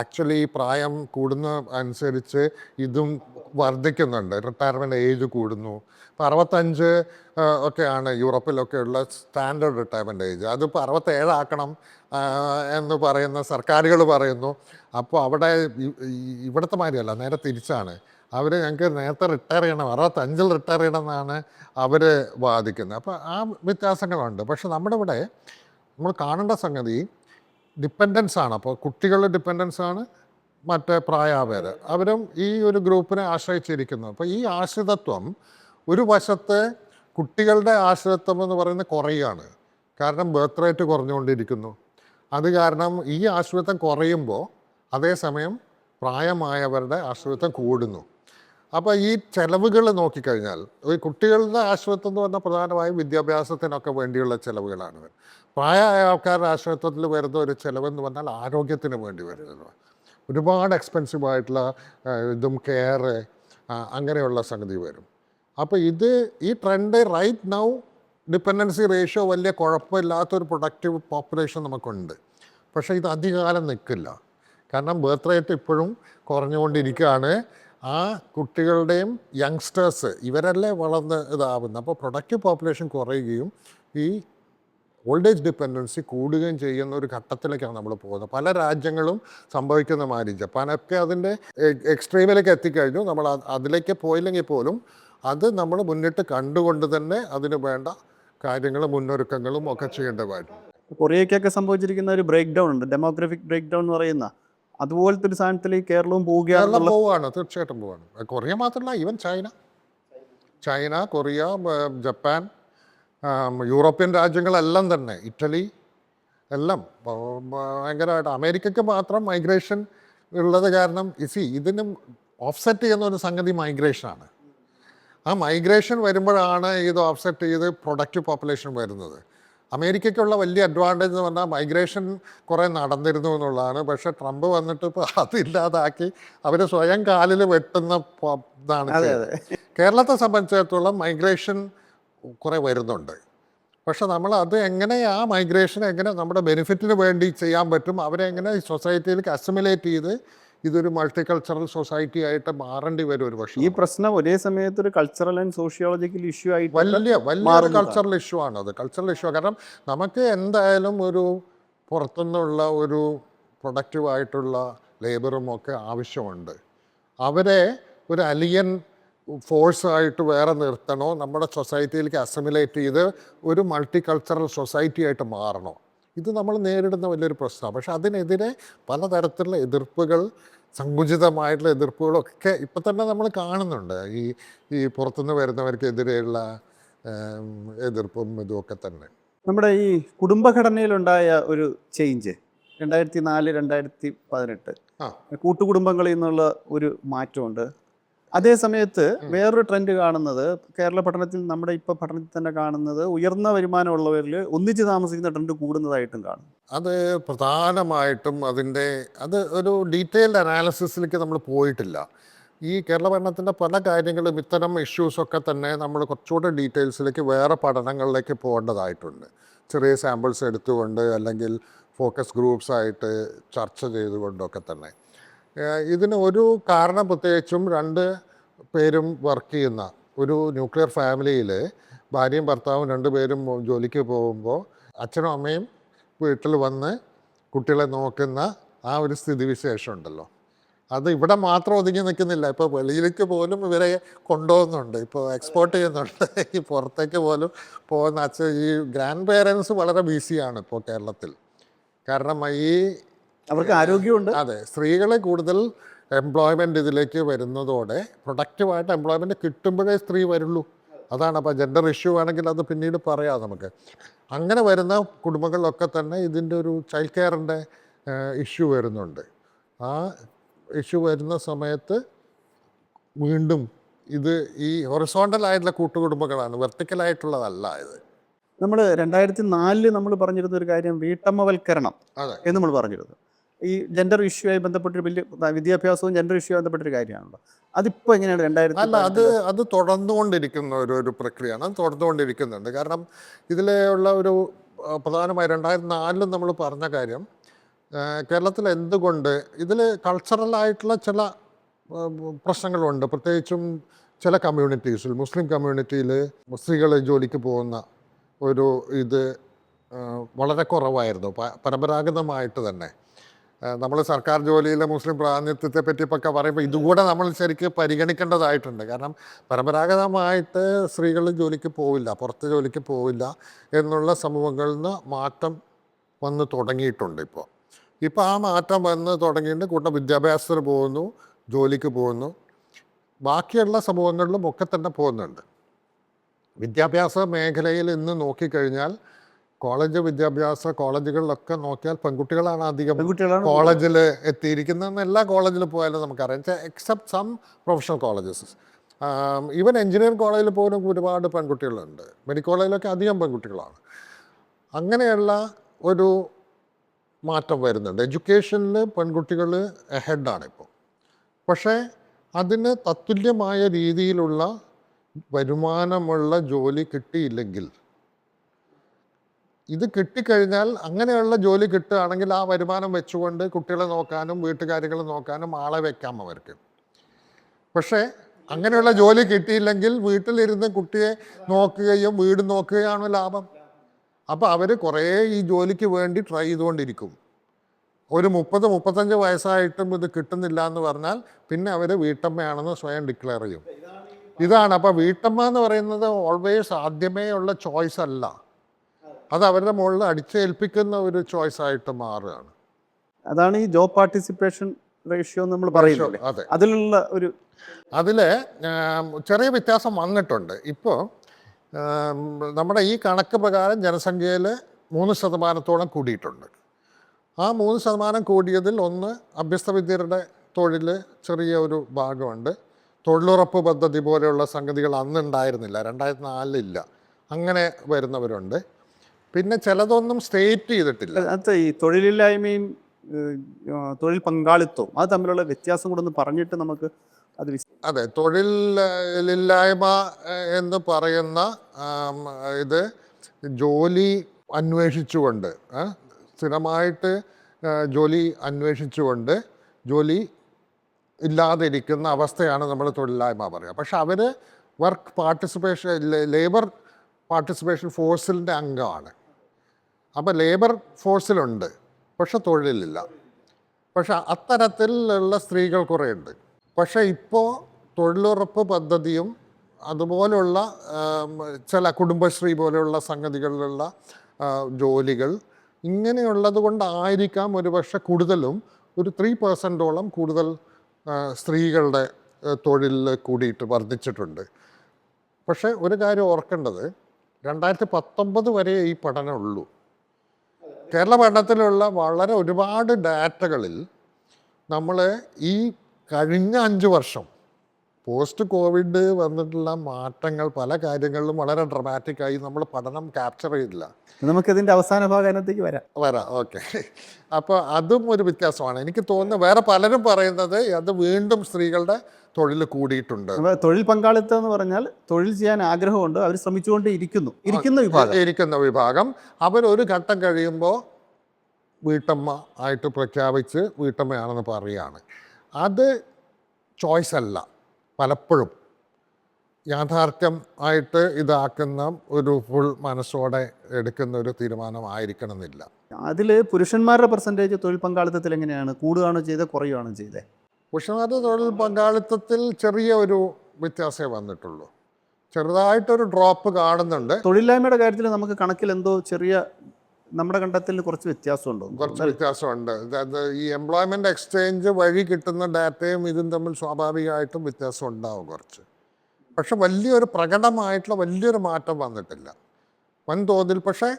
ആക്ച്വലി പ്രായം കൂടുന്ന അനുസരിച്ച് ഇതും വർദ്ധിക്കുന്നുണ്ട്. റിട്ടയർമെന്റ് ഏജ് കൂടുന്നു. ഇപ്പോൾ അറുപത്തഞ്ച് ഒക്കെയാണ് യൂറോപ്പിലൊക്കെയുള്ള സ്റ്റാൻഡേർഡ് റിട്ടയർമെന്റ് ഏജ് അതിപ്പോൾ അറുപത്തേഴാക്കണം എന്ന് പറയുന്ന സർക്കാരുകൾ പറയുന്നു. അപ്പോൾ അവിടെ ഇവിടുത്തെ മാതിരിയല്ല നേരെ തിരിച്ചാണ്. അവർ ഞങ്ങൾക്ക് നേരത്തെ റിട്ടയർ ചെയ്യണം അറുപത്തഞ്ചിൽ റിട്ടയർ ചെയ്യണം എന്നാണ് അവർ വാദിക്കുന്നത്. അപ്പോൾ ആ വ്യത്യാസങ്ങളുണ്ട്. പക്ഷെ നമ്മുടെ ഇവിടെ നമ്മൾ കാണേണ്ട സംഗതി ഡിപ്പെൻഡൻസ് ആണ്. അപ്പോൾ കുട്ടികളുടെ ഡിപ്പെൻഡൻസ് ആണ് മറ്റേ പ്രായാവർ അവരും ഈ ഒരു ഗ്രൂപ്പിനെ ആശ്രയിച്ചിരിക്കുന്നു. അപ്പോൾ ഈ ആശ്രിതത്വം ഒരു വശത്ത് കുട്ടികളുടെ ആശ്രിതത്വം എന്ന് പറയുന്നത് കുറയുകയാണ് കാരണം ബർത്ത് റേറ്റ് കുറഞ്ഞുകൊണ്ടിരിക്കുന്നു. അത് കാരണം ഈ ആശ്രിതത്വം കുറയുമ്പോൾ അതേസമയം പ്രായമായവരുടെ ആശ്രിതത്വം കൂടുന്നു. അപ്പോൾ ഈ ചെലവുകൾ നോക്കിക്കഴിഞ്ഞാൽ ഈ കുട്ടികളുടെ ആശ്രയത്വം എന്ന് പറഞ്ഞാൽ പ്രധാനമായും വിദ്യാഭ്യാസത്തിനൊക്കെ വേണ്ടിയുള്ള ചെലവുകളാണ്. പ്രായമായ ആൾക്കാരുടെ ആശ്രയത്വത്തിൽ വരുന്ന ഒരു ചെലവെന്ന് പറഞ്ഞാൽ ആരോഗ്യത്തിന് വേണ്ടി വരുന്നത്. ഒരുപാട് എക്സ്പെൻസീവ് ആയിട്ടുള്ള ഇതും കെയർ അങ്ങനെയുള്ള സംഗതി വരും. അപ്പോൾ ഇത് ഈ trend right now dependency ratio വലിയ കുഴപ്പമില്ലാത്തൊരു പ്രൊഡക്റ്റീവ് പോപ്പുലേഷൻ നമുക്കുണ്ട്. പക്ഷേ ഇത് അധികകാലം നിൽക്കില്ല. കാരണം ബർത്ത് റേറ്റ് ഇപ്പോഴും കുറഞ്ഞുകൊണ്ടിരിക്കുകയാണ്. ആ കുട്ടികളുടെയും യങ്സ്റ്റേഴ്സ് ഇവരല്ലേ വളർന്ന് ഇതാവുന്നത്. അപ്പോൾ പ്രൊഡക്റ്റീവ് പോപ്പുലേഷൻ കുറയുകയും ഈ ഓൾഡ് ഏജ് ഡിപ്പെൻഡൻസി കൂടുകയും ചെയ്യുന്ന ഒരു ഘട്ടത്തിലേക്കാണ് നമ്മൾ പോകുന്നത്. പല രാജ്യങ്ങളും സംഭവിക്കുന്ന മാതിരി ജപ്പാനൊക്കെ അതിന്റെ എക്സ്ട്രീമിലേക്ക് എത്തിക്കഴിഞ്ഞു. നമ്മൾ അതിലേക്ക് പോയില്ലെങ്കിൽ പോലും അത് നമ്മൾ മുന്നിട്ട് കണ്ടുകൊണ്ട് തന്നെ അതിന് വേണ്ട കാര്യങ്ങളും മുന്നൊരുക്കങ്ങളും ഒക്കെ ചെയ്യേണ്ടതായിട്ടുണ്ട് കൊറിയയ്ക്കൊക്കെ സംഭവിച്ചിരിക്കുന്ന ഒരു ബ്രേക്ക് ഡൗൺ ഉണ്ട്. ഡെമോഗ്രഫിക് ബ്രേക്ക് ഡൗൺ എന്ന് പറയുന്ന അതുപോലത്തെ ഒരു സാധനത്തിലേക്ക് കേരളവും പോവുകയാണ് പോവാണ് തീർച്ചയായിട്ടും പോവാണ് കൊറിയ മാത്രമല്ല even China. China Korea Japan European രാജ്യങ്ങളെല്ലാം തന്നെ ഇറ്റലി എല്ലാം ഭയങ്കരമായിട്ട് അമേരിക്കയ്ക്ക് മാത്രം മൈഗ്രേഷൻ ഉള്ളത് കാരണം ഇസി ഇതിന് ഓഫ്സെറ്റ് ചെയ്യുന്ന ഒരു സംഗതി മൈഗ്രേഷനാണ് ആ മൈഗ്രേഷൻ വരുമ്പോഴാണ് ഇത് ഓഫ്സെറ്റ് ചെയ്ത് പ്രൊഡക്റ്റീവ് പോപ്പുലേഷൻ വരുന്നത്. അമേരിക്കയ്ക്കുള്ള വലിയ അഡ്വാന്റേജ് എന്ന് പറഞ്ഞാൽ മൈഗ്രേഷൻ കുറേ നടന്നിരുന്നു എന്നുള്ളതാണ്. പക്ഷേ ട്രംപ് വന്നിട്ട് ഇപ്പോൾ അതില്ലാതാക്കി അവർ സ്വയം കാലിൽ വെട്ടുന്ന ഇതാണ് കേരളത്തെ സംബന്ധിച്ചിടത്തോളം മൈഗ്രേഷൻ കുറേ വരുന്നുണ്ട്. പക്ഷെ നമ്മൾ അത് എങ്ങനെ ആ മൈഗ്രേഷൻ എങ്ങനെ നമ്മുടെ ബെനിഫിറ്റിന് വേണ്ടി ചെയ്യാൻ പറ്റും അവരെ എങ്ങനെ സൊസൈറ്റിയിലേക്ക് അസിമുലേറ്റ് ചെയ്ത് ഇതൊരു മൾട്ടി കൾച്ചറൽ സൊസൈറ്റി ആയിട്ട് മാറേണ്ടി വരും ഒരു പക്ഷേ. ഈ പ്രശ്നം ഒരേ സമയത്ത് ഒരു കൾച്ചറൽ ആൻഡ് സോഷ്യോളജിക്കൽ ഇഷ്യൂ ആയിട്ട് വലിയ വലിയ കൾച്ചറൽ ഇഷ്യൂ ആണ് അത്. കൾച്ചറൽ ഇഷ്യൂ കാരണം നമുക്ക് എന്തായാലും ഒരു പുറത്തുനിന്നുള്ള ഒരു പ്രൊഡക്റ്റീവ് ആയിട്ടുള്ള ലേബറും ഒക്കെ ആവശ്യമുണ്ട്. അവരെ ഒരു അലിയൻ ഫോഴ്സ് ആയിട്ട് വേറെ നിർത്തണോ? നമ്മുടെ സൊസൈറ്റിയിലേക്ക് അസമിലേറ്റ് ചെയ്ത് ഒരു മൾട്ടി കൾച്ചറൽ സൊസൈറ്റി ആയിട്ട് മാറണോ? ഇത് നമ്മൾ നേരിടുന്ന വലിയൊരു പ്രശ്നമാണ്. പക്ഷെ അതിനെതിരെ പലതരത്തിലുള്ള എതിർപ്പുകൾ സങ്കുചിതമായിട്ടുള്ള എതിർപ്പുകളൊക്കെ ഇപ്പം തന്നെ നമ്മൾ കാണുന്നുണ്ട്. ഈ ഈ പുറത്തുനിന്ന് വരുന്നവർക്കെതിരെയുള്ള എതിർപ്പും ഇതുമൊക്കെ തന്നെ. നമ്മുടെ ഈ കുടുംബഘടനയിലുണ്ടായ ഒരു ചേഞ്ച് രണ്ടായിരത്തി നാല് രണ്ടായിരത്തി പതിനെട്ട് ആ. കൂട്ടുകുടുംബങ്ങളിൽ നിന്നുള്ള ഒരു മാറ്റമുണ്ട്. അതേ സമയത്ത് വേറൊരു ട്രെൻഡ് കാണുന്നത് കേരള പഠനത്തിൽ നമ്മുടെ ഇപ്പൊ പഠനത്തിൽ തന്നെ കാണുന്നത് ഉയർന്ന വരുമാനമുള്ളവരിൽ ഒന്നിച്ച് താമസിക്കുന്ന ട്രെൻഡ് കൂടുന്നതായിട്ടും കാണും. അത് പ്രധാനമായിട്ടും അതിന്റെ അത് ഒരു ഡീറ്റെയിൽഡ് അനാലിസിസിലേക്ക് നമ്മൾ പോയിട്ടില്ല. ഈ കേരള പഠനത്തിന്റെ പല കാര്യങ്ങളും ഇത്തരം ഇഷ്യൂസൊക്കെ തന്നെ നമ്മൾ കുറച്ചുകൂടെ ഡീറ്റെയിൽസിലേക്ക് വേറെ പഠനങ്ങളിലേക്ക് പോകേണ്ടതായിട്ടുണ്ട്. ചെറിയ സാമ്പിൾസ് എടുത്തുകൊണ്ട് അല്ലെങ്കിൽ ഫോക്കസ് ഗ്രൂപ്പ്സ് ആയിട്ട് ചർച്ച ചെയ്തുകൊണ്ടൊക്കെ തന്നെ. ഇതിന് ഒരു കാരണം പ്രത്യേകിച്ചും രണ്ട് പേരും വർക്ക് ചെയ്യുന്ന ഒരു ന്യൂക്ലിയർ ഫാമിലിയിൽ ഭാര്യയും ഭർത്താവും രണ്ടുപേരും ജോലിക്ക് പോകുമ്പോൾ അച്ഛനും അമ്മയും വീട്ടിൽ വന്ന് കുട്ടികളെ നോക്കുന്ന ആ ഒരു സ്ഥിതിവിശേഷം ഉണ്ടല്ലോ. അത് ഇവിടെ മാത്രം ഒതുങ്ങി നിൽക്കുന്നില്ല. ഇപ്പോൾ വെളിയിലേക്ക് പോലും ഇവരെ കൊണ്ടുപോകുന്നുണ്ട്. ഇപ്പോൾ എക്സ്പോർട്ട് ചെയ്യുന്നുണ്ട്. ഈ പുറത്തേക്ക് പോലും പോകുന്ന അച്ഛൻ ഈ ഗ്രാൻഡ് പേരൻസ് വളരെ ബിസിയാണ് ഇപ്പോൾ കേരളത്തിൽ. കാരണം ഈ അവർക്ക് ആരോഗ്യമുണ്ട്. അതെ സ്ത്രീകളെ കൂടുതൽ എംപ്ലോയ്മെന്റ് ഇതിലേക്ക് വരുന്നതോടെ പ്രൊഡക്റ്റീവായിട്ട് എംപ്ലോയ്മെന്റ് കിട്ടുമ്പോഴേ സ്ത്രീ വരുള്ളൂ. അതാണ് അപ്പോൾ ജെൻഡർ ഇഷ്യൂ ആണെങ്കിൽ അത് പിന്നീട് പറയാം നമുക്ക്. അങ്ങനെ വരുന്ന കുടുംബങ്ങളിലൊക്കെ തന്നെ ഇതിന്റെ ഒരു ചൈൽഡ് കെയറിന്റെ ഇഷ്യൂ വരുന്നുണ്ട്. ആ ഇഷ്യൂ വരുന്ന സമയത്ത് വീണ്ടും ഇത് ഈ ഹൊറിസോണ്ടലായിട്ടുള്ള കൂട്ടുകുടുംബങ്ങളാണ് വെർട്ടിക്കലായിട്ടുള്ളതല്ല ഇത്. നമ്മൾ രണ്ടായിരത്തി നാലിൽ നമ്മൾ പറഞ്ഞിരുന്ന ഒരു കാര്യം വീട്ടമ്മവൽക്കരണം എന്ന് നമ്മൾ പറഞ്ഞിരുന്നു. ഈ ജെൻഡർ ഇഷ്യൂ ബന്ധപ്പെട്ടൊരു ബന്ധപ്പെട്ട് വലിയ വിദ്യാഭ്യാസവും ജെൻഡർ ഇഷ്യൂ ബന്ധപ്പെട്ടൊരു കാര്യമാണല്ലോ. അതിപ്പോൾ എങ്ങനെയാണ് രണ്ടായിരത്തി അല്ല അത് അത് തുടർന്നുകൊണ്ടിരിക്കുന്ന ഒരു ഒരു പ്രക്രിയയാണ്. അത് തുടർന്നുകൊണ്ടിരിക്കുന്നുണ്ട്. കാരണം ഇതിലുള്ള ഒരു പ്രധാനമായി രണ്ടായിരത്തി നാലിലും നമ്മൾ പറഞ്ഞ കാര്യം കേരളത്തിൽ എന്തുകൊണ്ട് ഇതിൽ കൾച്ചറലായിട്ടുള്ള ചില പ്രശ്നങ്ങളുണ്ട്. പ്രത്യേകിച്ചും ചില കമ്മ്യൂണിറ്റീസിൽ മുസ്ലിം കമ്മ്യൂണിറ്റിയിൽ സ്ത്രീകൾ ജോലിക്ക് പോകുന്ന ഒരു ഇത് വളരെ കുറവായിരുന്നു. പരമ്പരാഗതമായിട്ട് തന്നെ. നമ്മൾ സർക്കാർ ജോലിയിലെ മുസ്ലിം പ്രാതിനിധ്യത്തെ പറ്റിയൊക്കെ പറയുമ്പോൾ ഇതുകൂടെ നമ്മൾ ശരിക്ക് പരിഗണിക്കേണ്ടതായിട്ടുണ്ട്. കാരണം പരമ്പരാഗതമായിട്ട് സ്ത്രീകൾ ജോലിക്ക് പോവില്ല പുറത്ത് ജോലിക്ക് പോവില്ല എന്നുള്ള സമൂഹങ്ങളിൽ നിന്ന് മാറ്റം വന്ന് തുടങ്ങിയിട്ടുണ്ട് ഇപ്പോൾ ഇപ്പോൾ ആ മാറ്റം വന്ന് തുടങ്ങിയിട്ട് കൂട്ടം വിദ്യാഭ്യാസത്തിന് പോകുന്നു ജോലിക്ക് പോകുന്നു. ബാക്കിയുള്ള സമൂഹങ്ങളിലും ഒക്കെ തന്നെ പോകുന്നുണ്ട്. വിദ്യാഭ്യാസ മേഖലയിൽ ഇന്ന് നോക്കിക്കഴിഞ്ഞാൽ കോളേജ് വിദ്യാഭ്യാസ കോളേജുകളിലൊക്കെ നോക്കിയാൽ പെൺകുട്ടികളാണ് അധികം കോളേജിൽ എത്തിയിരിക്കുന്നതെന്ന് എല്ലാ കോളേജിൽ പോയാലും നമുക്കറിയാം. Except some professional colleges even engineering കോളേജിൽ പോലും ഒരുപാട് പെൺകുട്ടികളുണ്ട്. മെഡിക്കൽ കോളേജിലൊക്കെ അധികം പെൺകുട്ടികളാണ്. അങ്ങനെയുള്ള ഒരു മാറ്റം വരുന്നുണ്ട്. എഡ്യൂക്കേഷനിൽ പെൺകുട്ടികൾ ഹെഡാണ് ഇപ്പോൾ പക്ഷേ അതിന് തത്തുല്യമായ രീതിയിലുള്ള വരുമാനമുള്ള ജോലി കിട്ടിയില്ലെങ്കിൽ ഇത് കിട്ടിക്കഴിഞ്ഞാൽ അങ്ങനെയുള്ള ജോലി കിട്ടുകയാണെങ്കിൽ ആ വരുമാനം വെച്ചുകൊണ്ട് കുട്ടികളെ നോക്കാനും വീട്ടുകാര്യങ്ങൾ നോക്കാനും ആളെ വെക്കാം അവർക്ക്. പക്ഷേ അങ്ങനെയുള്ള ജോലി കിട്ടിയില്ലെങ്കിൽ വീട്ടിലിരുന്ന് കുട്ടിയെ നോക്കുകയും വീട് നോക്കുകയാണ് ലാഭം? അപ്പോൾ അവർ കുറേ ഈ ജോലിക്ക് വേണ്ടി ട്രൈ ചെയ്തുകൊണ്ടിരിക്കും. ഒരു മുപ്പത് മുപ്പത്തഞ്ച് വയസ്സായിട്ടും ഇത് കിട്ടുന്നില്ല എന്ന് പറഞ്ഞാൽ പിന്നെ അവർ വീട്ടമ്മയാണെന്ന് സ്വയം ഡിക്ലെയർ ചെയ്യും. ഇതാണ് അപ്പോൾ വീട്ടമ്മ എന്ന് പറയുന്നത് ഓൾവേസ് ആദ്യമേ ഉള്ള ചോയ്സ് അല്ല. അത് അവരുടെ മുകളിൽ അടിച്ചേൽപ്പിക്കുന്ന ഒരു ചോയ്സ് ആയിട്ട് മാറുകയാണ്. അതാണ് ഈ ജോബ് പാർട്ടിസിപ്പേഷൻ റേഷ്യോ നമ്മൾ പറയുന്നത് അതെ. അതിലുള്ള ഒരു അതിൽ ചെറിയ വ്യത്യാസം വന്നിട്ടുണ്ട്. ഇപ്പോൾ നമ്മുടെ ഈ കണക്ക് പ്രകാരം ജനസംഖ്യയിൽ മൂന്ന് ശതമാനത്തോളം കൂടിയിട്ടുണ്ട്. ആ മൂന്ന് ശതമാനം കൂടിയതിൽ ഒന്ന് അഭ്യസ്തവിദ്യരുടെ തൊഴിൽ ചെറിയ ഒരു ഭാഗമുണ്ട്. തൊഴിലുറപ്പ് പദ്ധതി പോലെയുള്ള സംഗതികൾ അന്ന് ഉണ്ടായിരുന്നില്ല രണ്ടായിരത്തി നാലിലില്ല അങ്ങനെ വരുന്നവരുണ്ട്. പിന്നെ ചിലതൊന്നും സ്റ്റേറ്റ് ചെയ്തിട്ടില്ല. അത് ഈ തൊഴിലില്ലായ്മയും തൊഴിൽ പങ്കാളിത്തവും അത് തമ്മിലുള്ള വ്യത്യാസം കൂടെ ഒന്ന് പറഞ്ഞിട്ട് നമുക്ക് അത് അതെ തൊഴിലില്ലായ്മ എന്ന് പറയുന്ന ഇത് ജോലി അന്വേഷിച്ചുകൊണ്ട് സ്ഥിരമായിട്ട് ജോലി അന്വേഷിച്ചുകൊണ്ട് ജോലി ഇല്ലാതിരിക്കുന്ന അവസ്ഥയാണ് നമ്മൾ തൊഴിലില്ലായ്മ പറയുക. പക്ഷെ അവർ വർക്ക് പാർട്ടിസിപ്പേഷൻ ലേബർ പാർട്ടിസിപ്പേഷൻ ഫോഴ്സിന്റെ അംഗമാണ്. അപ്പോൾ ലേബർ ഫോഴ്സിലുണ്ട് പക്ഷെ തൊഴിലില്ല പക്ഷെ അത്തരത്തിലുള്ള സ്ത്രീകൾ കുറേയുണ്ട്. പക്ഷേ ഇപ്പോൾ തൊഴിലുറപ്പ് പദ്ധതിയും അതുപോലുള്ള ചില കുടുംബശ്രീ പോലെയുള്ള സംഗതികളിലുള്ള ജോലികൾ ഇങ്ങനെയുള്ളത് കൊണ്ടായിരിക്കാം ഒരുപക്ഷെ കൂടുതലും ഒരു ത്രീ പേഴ്സന്റോളം കൂടുതൽ സ്ത്രീകളുടെ തൊഴിൽ കൂടിയിട്ട് വർദ്ധിച്ചിട്ടുണ്ട്. പക്ഷേ ഒരു കാര്യം ഓർക്കേണ്ടത് രണ്ടായിരത്തി പത്തൊമ്പത് വരെ ഈ പഠനമുള്ളൂ. കേരള പഠനത്തിലുള്ള വളരെ ഒരുപാട് ഡാറ്റകളിൽ നമ്മൾ ഈ കഴിഞ്ഞ അഞ്ച് വർഷം പോസ്റ്റ് കോവിഡ് വന്നിട്ടുള്ള മാറ്റങ്ങൾ പല കാര്യങ്ങളിലും വളരെ ഡ്രമാറ്റിക്കായി നമ്മൾ പഠനം ക്യാപ്ചർ ചെയ്തില്ല. നമുക്കതിന്റെ അവസാന ഭാഗം അതിനകത്തേക്ക് വരാം. വരാം ഓക്കെ അപ്പോൾ അതും ഒരു വ്യത്യാസമാണ്. എനിക്ക് തോന്നുന്നത് വേറെ പലരും പറയുന്നത് അത് വീണ്ടും സ്ത്രീകളുടെ തൊഴിൽ കൂടിയിട്ടുണ്ട്. തൊഴിൽ പങ്കാളിത്തം എന്ന് പറഞ്ഞാൽ തൊഴിൽ ചെയ്യാൻ ആഗ്രഹമുണ്ട് അവർ ശ്രമിച്ചുകൊണ്ട് ഇരിക്കുന്നു. ഇരിക്കുന്ന വിഭാഗം. ഇരിക്കുന്ന വിഭാഗം. അവർ ഒരു ഘട്ടം കഴിയുമ്പോൾ വീട്ടമ്മ ആയിട്ട് പ്രഖ്യാപിച്ച് വീട്ടമ്മയാണെന്ന് പറയുകയാണ്. അത് ചോയ്സ് അല്ല. പലപ്പോഴും യാഥാർത്ഥ്യം ആയിട്ട് ഇതാക്കുന്ന ഒരു ഫുൾ മനസ്സോടെ എടുക്കുന്ന ഒരു തീരുമാനമായിരിക്കണമെന്നില്ല. അതിൽ പുരുഷന്മാരുടെ പെർസെന്റേജ് തൊഴിൽ പങ്കാളിത്തത്തിൽ എങ്ങനെയാണ്? കൂടുകയാണോ ചെയ്തത് കുറയുകയാണോ ചെയ്തത് പുരുഷന്മാരുടെ തൊഴിൽ പങ്കാളിത്തത്തിൽ ചെറിയ ഒരു വ്യത്യാസമേ വന്നിട്ടുള്ളൂ. ചെറുതായിട്ടൊരു ഡ്രോപ്പ് കാണുന്നുണ്ട്. തൊഴിലില്ലായ്മയുടെ കാര്യത്തിൽ നമുക്ക് കണക്കിൽ എന്തോ ചെറിയ നമ്മുടെ കണ്ടെത്തലിൽ കുറച്ച് വ്യത്യാസമുണ്ടോ? കുറച്ച് വ്യത്യാസമുണ്ട്. ഈ എംപ്ലോയ്മെന്റ് എക്സ്ചേഞ്ച് വഴി കിട്ടുന്ന ഡാറ്റയും ഇതും തമ്മിൽ സ്വാഭാവികമായിട്ടും വ്യത്യാസം ഉണ്ടാവും കുറച്ച്. പക്ഷെ വലിയൊരു പ്രകടമായിട്ടുള്ള വലിയൊരു മാറ്റം വന്നിട്ടില്ല. വൻതോതിൽ പക്ഷേ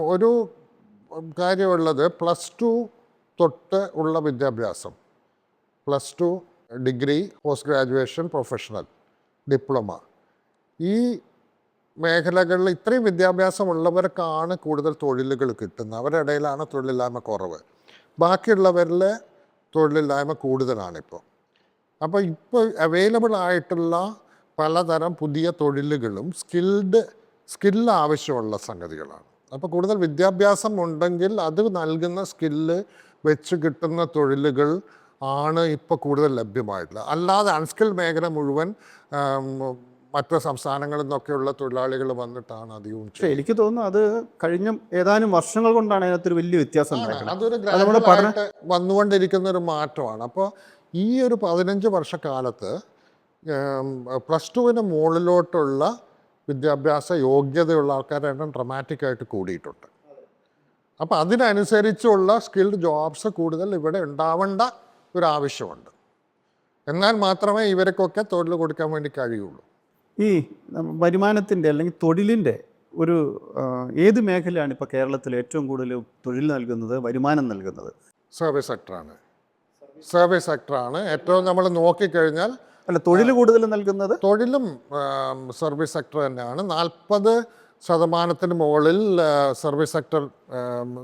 ഒരു കാര്യമുള്ളത് പ്ലസ് ടു തൊട്ട് ഉള്ള വിദ്യാഭ്യാസം. Plus two degree post graduation professional diploma. ഈ മേഖലകളിൽ ഇത്രയും വിദ്യാഭ്യാസമുള്ളവർക്കാണ് കൂടുതൽ തൊഴിലുകൾ കിട്ടുന്നത്. അവരുടെ ഇടയിലാണ് തൊഴിലില്ലായ്മ കുറവ്. ബാക്കിയുള്ളവരിൽ തൊഴിലില്ലായ്മ കൂടുതലാണിപ്പോൾ. അപ്പോൾ ഇപ്പോൾ അവൈലബിൾ ആയിട്ടുള്ള പലതരം പുതിയ തൊഴിലുകളും സ്കിൽഡ് സ്കിൽ ആവശ്യമുള്ള സംഗതികളാണ്. അപ്പോൾ കൂടുതൽ വിദ്യാഭ്യാസം ഉണ്ടെങ്കിൽ അത് നൽകുന്ന സ്കില്ല് വെച്ച് കിട്ടുന്ന തൊഴിലുകൾ ആണ് ഇപ്പോൾ കൂടുതൽ ലഭ്യമായിട്ടുള്ളത്. അല്ലാതെ അൺസ്കിൽ മേഖല മുഴുവൻ മറ്റ് സംസ്ഥാനങ്ങളിൽ നിന്നൊക്കെയുള്ള തൊഴിലാളികൾ വന്നിട്ടാണ് അധികവും പക്ഷേ എനിക്ക് തോന്നുന്നു അത് കഴിഞ്ഞ ഏതാനും വർഷങ്ങൾ കൊണ്ടാണ് അതിനകത്തൊരു വലിയ വ്യത്യാസം അതൊരു വന്നുകൊണ്ടിരിക്കുന്ന ഒരു മാറ്റമാണ്. അപ്പോൾ ഈ ഒരു പതിനഞ്ച് വർഷക്കാലത്ത് പ്ലസ് ടുവിന് മുകളിലോട്ടുള്ള വിദ്യാഭ്യാസ യോഗ്യതയുള്ള ആൾക്കാരുടെ എണ്ണം ഡ്രമാറ്റിക്കായിട്ട് കൂടിയിട്ടുണ്ട്. അപ്പോൾ അതിനനുസരിച്ചുള്ള സ്കിൽഡ് ജോബ്സ് കൂടുതൽ ഇവിടെ ഉണ്ടാവേണ്ട ഒരു ആവശ്യമുണ്ട്. എന്നാൽ മാത്രമേ ഇവർക്കൊക്കെ തൊഴിൽ കൊടുക്കാൻ വേണ്ടി കഴിയുള്ളൂ. ഈ വരുമാനത്തിന്റെ അല്ലെങ്കിൽ തൊഴിലിന്റെ ഒരു ഏത് മേഖലയാണ് ഇപ്പോൾ കേരളത്തിൽ ഏറ്റവും കൂടുതൽ തൊഴിൽ നൽകുന്നത് വരുമാനം നൽകുന്നത്? സർവീസ് സെക്ടറാണ്. സർവീസ് സെക്ടറാണ്. ഏറ്റവും നമ്മൾ നോക്കിക്കഴിഞ്ഞാൽ അല്ല തൊഴിൽ കൂടുതൽ നൽകുന്നത്? തൊഴിലും സർവീസ് സെക്ടർ തന്നെയാണ്. നാൽപ്പത് ശതമാനത്തിന് മുകളിൽ സർവീസ് സെക്ടർ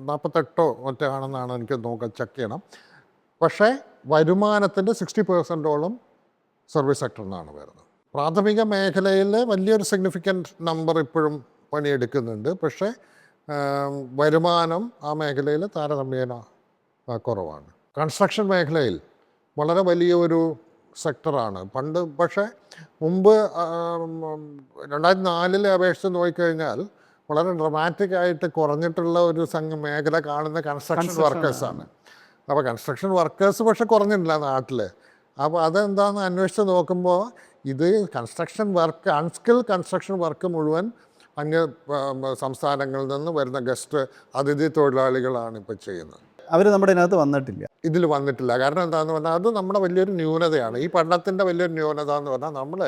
നാൽപ്പത്തെട്ടോ മറ്റോ ആണെന്നാണ് എനിക്ക് നോക്ക ചെക്ക് ചെയ്യണം. പക്ഷേ വരുമാനത്തിന്റെ സിക്സ്റ്റി പെർസെന്റോളം സർവീസ് സെക്ടറിൽ നിന്നാണ് വരുന്നത്. പ്രാഥമിക മേഖലയിൽ വലിയൊരു സിഗ്നിഫിക്കന്റ് നമ്പർ ഇപ്പോഴും പണിയെടുക്കുന്നുണ്ട്. പക്ഷേ വരുമാനം ആ മേഖലയിൽ താരതമ്യേന കുറവാണ്. കൺസ്ട്രക്ഷൻ മേഖലയിൽ വളരെ വലിയ ഒരു സെക്ടറാണ് പണ്ട് പക്ഷേ മുമ്പ് രണ്ടായിരത്തി നാലിലെ അപേക്ഷിച്ച് നോക്കിക്കഴിഞ്ഞാൽ വളരെ ഡ്രമാറ്റിക് ആയിട്ട് കുറഞ്ഞിട്ടുള്ള ഒരു സംഘ മേഖല കാണുന്ന കൺസ്ട്രക്ഷൻ വർക്കേഴ്സാണ് അപ്പോൾ കൺസ്ട്രക്ഷൻ വർക്കേഴ്സ് പക്ഷെ കുറഞ്ഞിട്ടില്ല നാട്ടിൽ അപ്പോൾ അതെന്താണെന്ന് അന്വേഷിച്ച് നോക്കുമ്പോൾ ഇത് construction work unskilled construction work മുഴുവൻ അന്യ സംസ്ഥാനങ്ങളിൽ നിന്ന് വരുന്ന ഗസ്റ്റ് അതിഥി തൊഴിലാളികളാണ് ഇപ്പോൾ ചെയ്യുന്നത്. അവർ നമ്മുടെ ഇതിനകത്ത് വന്നിട്ടില്ല. ഇതിൽ വന്നിട്ടില്ല. കാരണം എന്താണെന്ന് പറഞ്ഞാൽ അത് നമ്മുടെ വലിയൊരു ന്യൂനതയാണ്. ഈ പഠനത്തിന്റെ വലിയൊരു ന്യൂനത എന്ന് പറഞ്ഞാൽ നമ്മൾ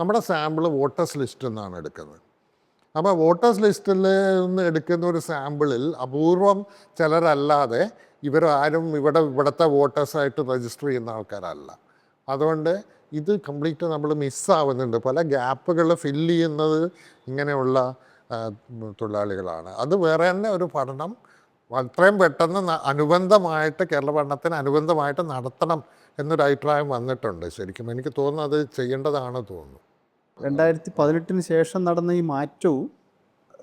നമ്മുടെ സാമ്പിൾ വോട്ടേഴ്സ് ലിസ്റ്റിൽ നിന്നാണ് എടുക്കുന്നത്. അപ്പോൾ വോട്ടേഴ്സ് ലിസ്റ്റിൽ നിന്ന് എടുക്കുന്ന ഒരു സാമ്പിളിൽ അപൂർവം ചിലരല്ലാതെ ഇവരാരും ഇവിടെ ഇവിടുത്തെ വോട്ടേഴ്സായിട്ട് രജിസ്റ്റർ ചെയ്യുന്ന ആൾക്കാരല്ല. അതുകൊണ്ട് ഇത് കംപ്ലീറ്റ് നമ്മൾ മിസ്സാവുന്നുണ്ട്. പല ഗ്യാപ്പുകൾ ഫില്ല് ചെയ്യുന്നത് ഇങ്ങനെയുള്ള തൊഴിലാളികളാണ്. അത് വേറെ തന്നെ ഒരു പഠനം. അത്രയും പെട്ടെന്ന് അനുബന്ധമായിട്ട് കേരള പഠനത്തിന് അനുബന്ധമായിട്ട് നടത്തണം എന്നൊരു അഭിപ്രായം വന്നിട്ടുണ്ട് ശരിക്കും. എനിക്ക് തോന്നുന്നു അത് ചെയ്യേണ്ടതാണ് തോന്നുന്നു. രണ്ടായിരത്തി പതിനെട്ടിന് ശേഷം നടന്ന ഈ മാറ്റവും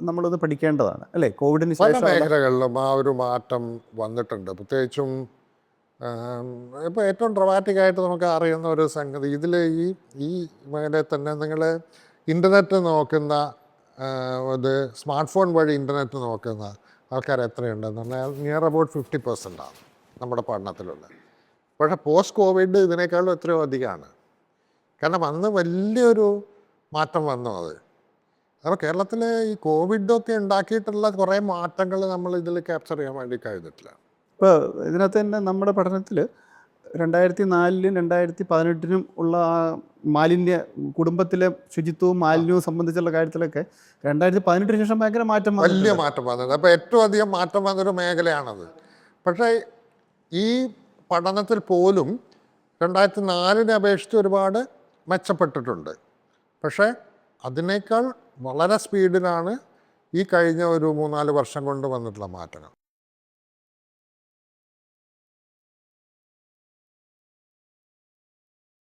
നമ്മളത് പഠിക്കേണ്ടതാണ് അല്ലേ? കോവിഡിന് ശേഷം മേഖലകളിലും ആ ഒരു മാറ്റം വന്നിട്ടുണ്ട്. പ്രത്യേകിച്ചും ഇപ്പോൾ ഏറ്റവും ഡ്രമാറ്റിക് ആയിട്ട് നമുക്ക് അറിയുന്ന ഒരു സംഗതി ഇതിൽ ഈ ഈ മേഖലയിൽ തന്നെ നിങ്ങൾ ഇന്റർനെറ്റ് നോക്കുന്ന ഇത് സ്മാർട്ട് ഫോൺ വഴി ഇന്റർനെറ്റ് നോക്കുന്ന ആൾക്കാർ എത്രയുണ്ടെന്ന് പറഞ്ഞാൽ നിയർ അബൌട്ട് ഫിഫ്റ്റി ആണ് നമ്മുടെ പഠനത്തിലുള്ള പക്ഷേ പോസ്റ്റ് കോവിഡ് ഇതിനേക്കാളും എത്രയോ അധികമാണ്. കാരണം അന്ന് വലിയൊരു മാറ്റം വന്നു അത്. അപ്പോൾ കേരളത്തിൽ ഈ കോവിഡൊക്കെ ഉണ്ടാക്കിയിട്ടുള്ള കുറേ മാറ്റങ്ങൾ നമ്മൾ ഇതിൽ ക്യാപ്ചർ ചെയ്യാൻ വേണ്ടി കഴിഞ്ഞിട്ടില്ല. ഇപ്പോൾ ഇതിനകത്ത് തന്നെ നമ്മുടെ പഠനത്തിൽ രണ്ടായിരത്തി നാലിലും രണ്ടായിരത്തി പതിനെട്ടിനും ഉള്ള ആ മാലിന്യ കുടുംബത്തിലെ ശുചിത്വവും മാലിന്യവും സംബന്ധിച്ചുള്ള കാര്യത്തിലൊക്കെ രണ്ടായിരത്തി പതിനെട്ടിന് ശേഷം ഭയങ്കര മാറ്റം വലിയ. മാറ്റം വന്നത് അപ്പോൾ ഏറ്റവും അധികം മാറ്റം വന്നൊരു മേഖലയാണത്. പക്ഷേ ഈ പഠനത്തിൽ പോലും രണ്ടായിരത്തി നാലിനെ അപേക്ഷിച്ച് ഒരുപാട് മെച്ചപ്പെട്ടിട്ടുണ്ട്. പക്ഷേ അതിനേക്കാൾ വളരെ സ്പീഡിലാണ് ഈ കഴിഞ്ഞ ഒരു മൂന്നാൽ വർഷം കൊണ്ട് വന്നിട്ടുള്ള മാറ്റങ്ങൾ.